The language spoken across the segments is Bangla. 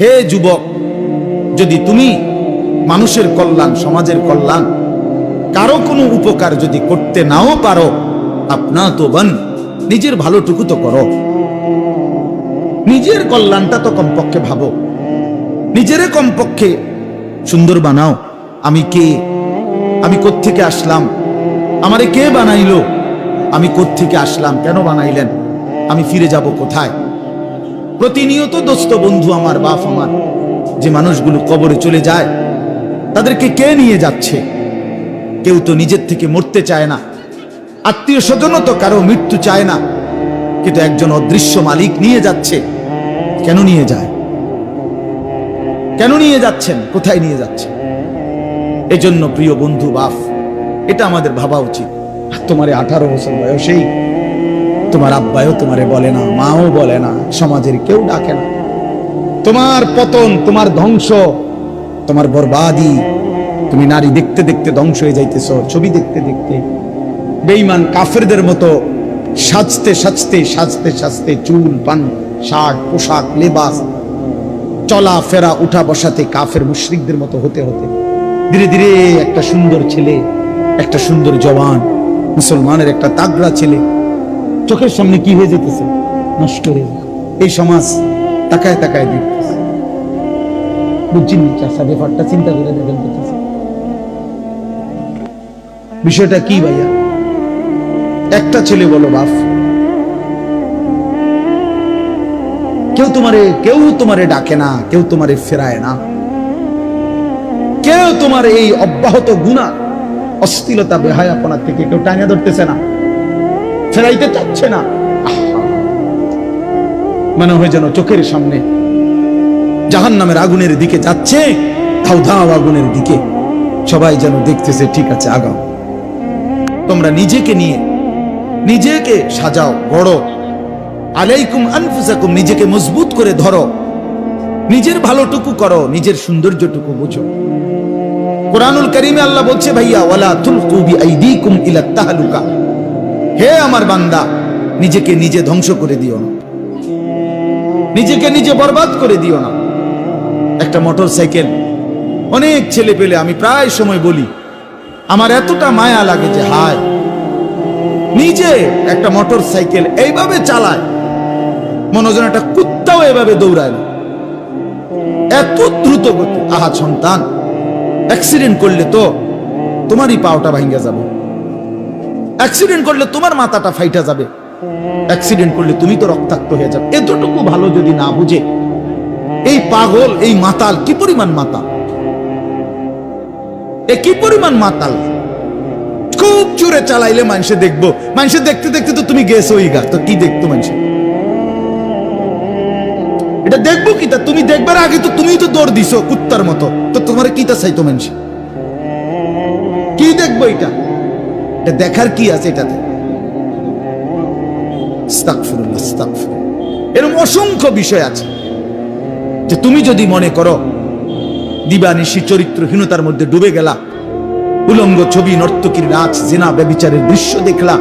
হে যুবক, যদি তুমি মানুষের কল্যাণ, সমাজের কল্যাণ কারও কোনো উপকার যদি করতে নাও পারো আপনা তো বন নিজের ভালোটুকু তো করো। নিজের কল্যাণটা তো কমপক্ষে ভাবো। নিজেরে কমপক্ষে সুন্দর বানাও। আমি কে? আমি কোত্থেকে আসলাম? আমারে কে বানাইলো? আমি কোত্থেকে আসলাম? কেন বানাইলেন? আমি ফিরে যাব কোথায়? প্রতিনিয়ত দোস্ত বন্ধু আমার, বাপ আমার, যে মানুষগুলো কবরে চলে যায়, তাদেরকে কে নিয়ে যাচ্ছে? কেউ তো নিজের থেকে মরতে চায় না, আত্মীয় স্বজনও তো কারও মৃত্যু চায় না, কিন্তু একজন অদৃশ্য মালিক নিয়ে যাচ্ছে, কেন নিয়ে যায়? কেন নিয়ে যাচ্ছেন? কোথায় নিয়ে যাচ্ছেন? এজন্য প্রিয় বন্ধু বাফ এটা আমাদের ভাবা উচিত। তোমার আঠারো বছর বয়সেই তোমার আব্বায়ও তোমারে বলে না, মাও বলে না, সমাজের কেউ ডাকে না। তোমার পতন, তোমার ধ্বংস, তোমার বরবাদি, তুমি নারী দেখতে দেখতে ধ্বংস হয়ে যাইতেছ, ছবি দেখতে দেখতে। বেঈমান কাফেরদের মতো সাজতে সাজতে সাজতে সাজতে চুল, পান শার্ট পোশাক, লেবাস চলা ফেরা উঠা বসাতে কাফের মুশ্রিকদের মতো হতে হতে। ধীরে ধীরে একটা সুন্দর ছেলে, একটা সুন্দর জওয়ান, মুসলমানের একটা তাগড়া ছেলে চোখের সামনে কি হয়ে যেতেছে? নষ্ট হয়ে। এই সমাজ তাকায় তাকায় দেখতেছে। বুঝছেন চাষা ব্যাপারটা চিন্তা করে দেখেন চাচা। বিষয়টা কি ভাইয়া? একটা ছেলে বলো বাপ। কেউ তোমারে কেউ তোমারে ডাকে না, কেউ তোমারে ফেরায় না। কেউ তোমার এই অব্যাহত গুণা অস্থিলতা বেহায়াপনা থেকে কেউ টাঙা ধরতেছে না। ফেরাইতে চাচ্ছে না। মনে হয় যেন চোখের সামনে জাহান নামের আগুনের দিকে যাচ্ছে, ধাও ধাও আগুনের দিকে। সবাই যেন দেখতেছে, ঠিক আছে, আগাও। তোমরা নিজেকে নিয়ে, নিজেকে সাজাও, গড়ো। আলাইকুম আনফুসাকুম, নিজেকে মজবুত করে ধরো। নিজের ভালোটুকু করো, নিজের সৌন্দর্যটুকু বুঝো। কোরআনুল করিমে আল্লাহ বলছে, ভাইয়া, ওয়ালা তুলকু বিআইদিকুম ইলা তাহলুকা। হে আমার বান্দা, নিজেকে নিজে ধ্বংস করে দিও না। নিজেকে নিজে বরবাদ করে দিও না। একটা মোটর সাইকেল অনেক ছেলে পেলে আমি প্রায় সময় বলি, আমার এতটা মায়া লাগে যে হায়, নিজে একটা মোটর সাইকেল এইভাবে চালায়, মনে হয় একটা কুত্তাও এভাবে দৌড়ায় না। এত দ্রুত গতি। আহা সন্তান অ্যাক্সিডেন্ট করলে তো তোমারই পাওটা ভাঙ্গা যাবে। অ্যাক্সিডেন্ট করলে তোমার মাথাটা ফাইটা যাবে। অ্যাক্সিডেন্ট করলে তুমি তো রক্তাক্ত হয়ে যাবে। এতটুকু ভালো যদি না বুঝে, এই পাগল, এই মাতাল, কি পরিমাণ মাতাল? এ কি পরিমাণ মাতাল? খুব জোরে চালাইলে মানুষে দেখব। মানুষে দেখতে দেখতে তো তুমি গেছো ওই গা তো কি দেখতো মানুষে? এটা দেখব কি তা? তুমি দেখবার আগে তো তুমি তো দৌড় দিছো কুত্তার মতো। তো তোমার কি তা চাইতো মানুষ? কি দেখব এটা? এটা দেখার কি আছে এটাতে। এরকম অসংখ্য বিষয় আছে যে তুমি যদি মনে করো দিবানিশি চরিত্রহীনতার মধ্যে ডুবে গেলা, উলঙ্গ ছবি, নর্তকীর নাচ, জেনা, ব্যবিচারের দৃশ্য দেখলা,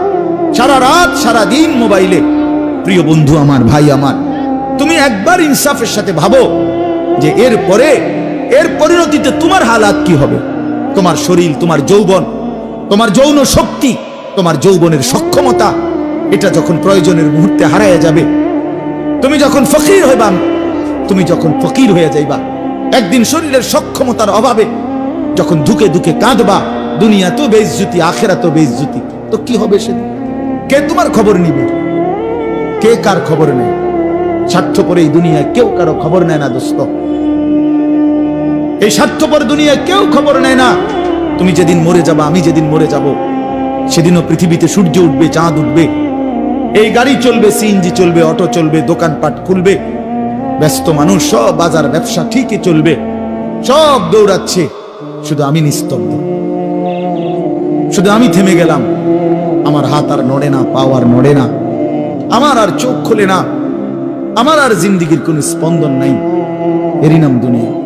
সারা রাত, সারা দিন মোবাইলে, প্রিয় বন্ধু আমার, ভাই আমার, তুমি একবার ইনসাফের সাথে ভাবো যে এর পরে এর পরিণতিতে তোমার হালাত কি হবে তোমার শরীর, তোমার যৌবন তোমার যৌন শক্তি, তোমার যৌবনের সক্ষমতা, এটা যখন প্রয়োজনের মুহূর্তে হারাইয়া যাবে, তুমি যখন ফকির হইবা, তুমি যখন ফকির হয়ে যাইবা, একদিন শরীরের সক্ষমতার অভাবে যখন ধুকে ধুকে কাঁদবা, দুনিয়া তো বেইজ্জুতি, আখেরা তো বেইজ্জুতি, তো কি হবে সে কে তোমার খবর নিবে? কে কার খবর নেয়? স্বার্থপর এই দুনিয়ায় কেউ কারও খবর নেয় না, দোস্ত। এই স্বার্থপর দুনিয়ায় কেউ খবর নেয় না। তুমি যেদিন মরে যাবা, আমি যেদিন মরে যাব, সেদিনও পৃথিবীতে সূর্য উঠবে, চাঁদ উঠবে। এই গাড়ি চলবে সিএনজি চলবে, অটো চলবে, দোকানপাট খুলবে। ব্যস্ত মানুষ, সব বাজার ব্যবসা ঠিকই চলবে। সব দৌড়াচ্ছে। শুধু আমি নিস্তব্ধ। শুধু আমি থেমে গেলাম। আমার হাত আর নড়ে না, পাও আর নড়ে না। আমার আর চোখ খোলে না। আমার আর জিন্দিগির কোনো স্পন্দন নাই। এরই নাম দুনিয়া।